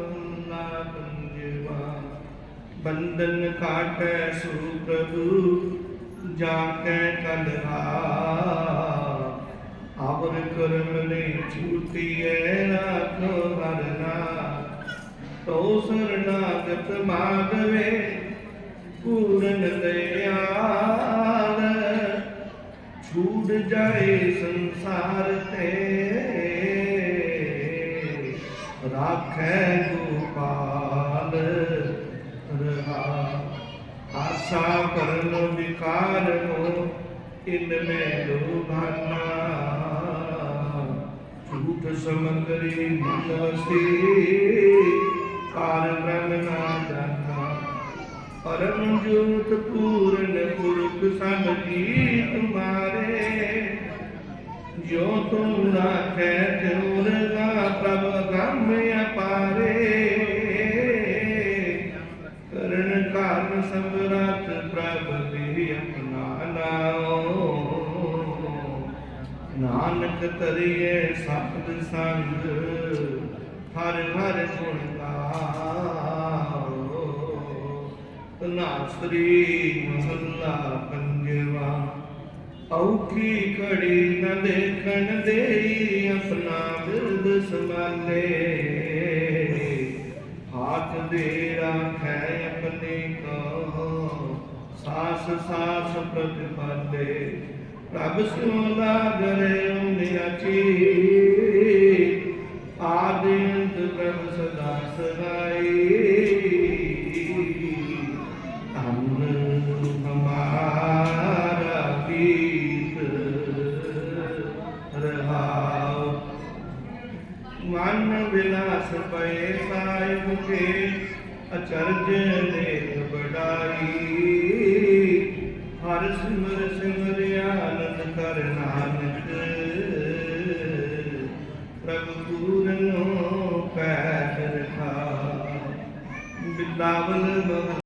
ਮਹਲਾ ਪੰਜਵਾ ਬੰਧਨ ਕਾਟੈ ਸੋ ਪ੍ਰਭੂ ਜਾ ਕੈ ਕਲਹਾ ਆਵਰ ਕਰਮ ਨੇ ਛੂਟੀਐ ਰਾਖੋ ਹਰਨਾ ਤੋ ਸਰਨਾਗਤ ਮਾਗਵੇ, ਪੂਰਨ ਦਇਆਲ ਰਾਖੈ ਗੋਪਾਲ ਰਹਾ। ਆਸਾ ਕਰਨ ਵਿਕਾਰ ਨੂੰ ਇਨ ਮੈਂ ਲੋਭਾਨਾ ਝੂਠ ਸਮਗਰੀ ਮਨ ਵਸੀ ਕਾਰ ਬ੍ਰਹਮ ਨਾ ਜਾਣਾ। ਪਰਮ ਜੋਤ ਪੂਰਨ ਪੁਰਖ ਸਭ ਜੀ ਤੁਮਾਰੇ ਜੋ ਤੁਮ ਰਾਖੈ ਤਿਉ ਰਗਾ ਪ੍ਰਭ ਗਮ ਅਪਾਰੇ। ਕਰਨ ਕਾਰਨ ਸਭ ਰਾਤ ਪ੍ਰਭ ਦੇ ਆਪਣਾ ਨਾਉ ਨਾਨਕ ਤਰੀਏ ਸਤਿ ਸੰਗ, ਹਰ ਹਰ ਗੁਣ ਗਾਓ। ਤਨਾਸਰੀ ਮਹੱਲਾ ਪੰਜਵਾ। ਔਖੀ ਘੜੀ ਨ ਦੇਖਣ ਦੇਈ ਆਪਣਾ ਬਿਰਦ ਸੰਭਾਲੇ। ਹੱਥ ਦੇ ਰਾਖੈ ਆਪਣੇ ਕੋ ਸਾਸ ਸਾਸ ਪ੍ਰਤਿਪਾਲੇ ਪ੍ਰਭ ਸਿਉ ਲਾਗਰੇ ਨਿਆਚੀ ਆਦਿ ਅੰਤ ਪ੍ਰਭ ਸਦਾ ਸਹਾਈ ਮਨ ਵਿਲਾਸ ਪਏ ਸਾਹਿਬ ਕੇ ਅਚਰਜ ਦੇਖ ਬੜਾਈ ਹਰ ਸਿਮਰ ਸਿਮਰ ਆਨੰਦ ਕਰ ਨਾਨਕ। ਪ੍ਰਭ ਪੂਰਨੋ ਪੈਰ ਰਖਾ। ਬਿਲਾਵਲ ਮਹ